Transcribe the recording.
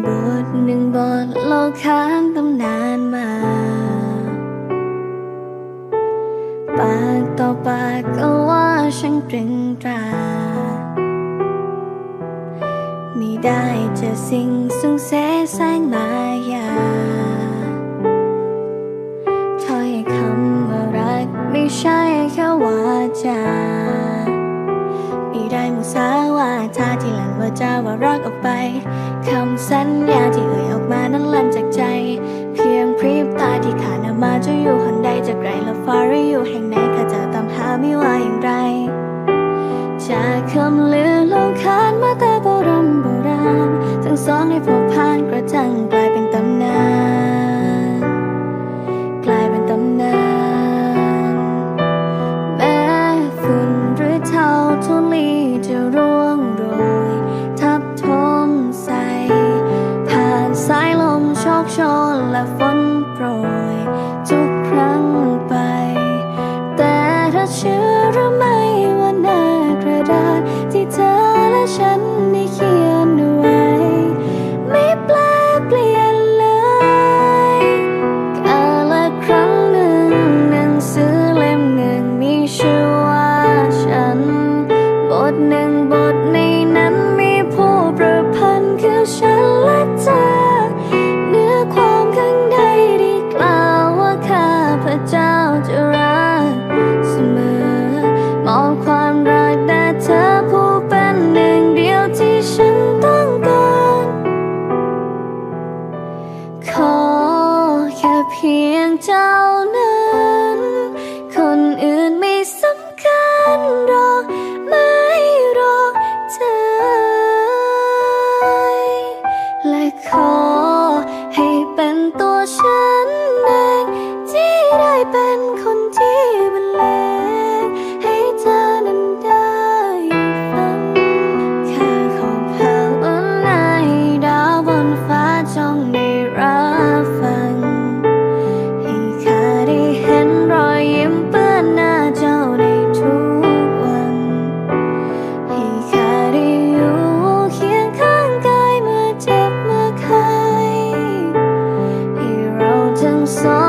บทหนึ่งบทโลกค้างตำนานมา ปากต่อปากก็ว่าช่างตรึงตราไม่ได้เจอสิ่งสุงเสแสงมายา ว่าจะว่ารักออกไปคำสัญญาที่เอ่ยออกมานั้นลั่นจากใจ เพียงพริบตาที่ขาดออกมาจะอยู่คนใดจะไกลและฟ้าหรืออยู่แห่งไหนข้าจะตามหาไม่ว่าอย่างไรจากคำ เชื่อหรือไม่ว่าหน้ากระดาษที่เธอและฉันได้เขียนเอาไว้ ไม่แปลเปลี่ยนเลยกาละครั้งหนึ่งหนังสือเล่มหนึ่งมีชื่อว่าฉัน บทหนึ่งบท เจ้านั้น คนอื่นไม่สำคัญหรอก ไม่รอกเธอ และขอให้เป็นตัวฉันเองที่ได้เป็นคนที่ song.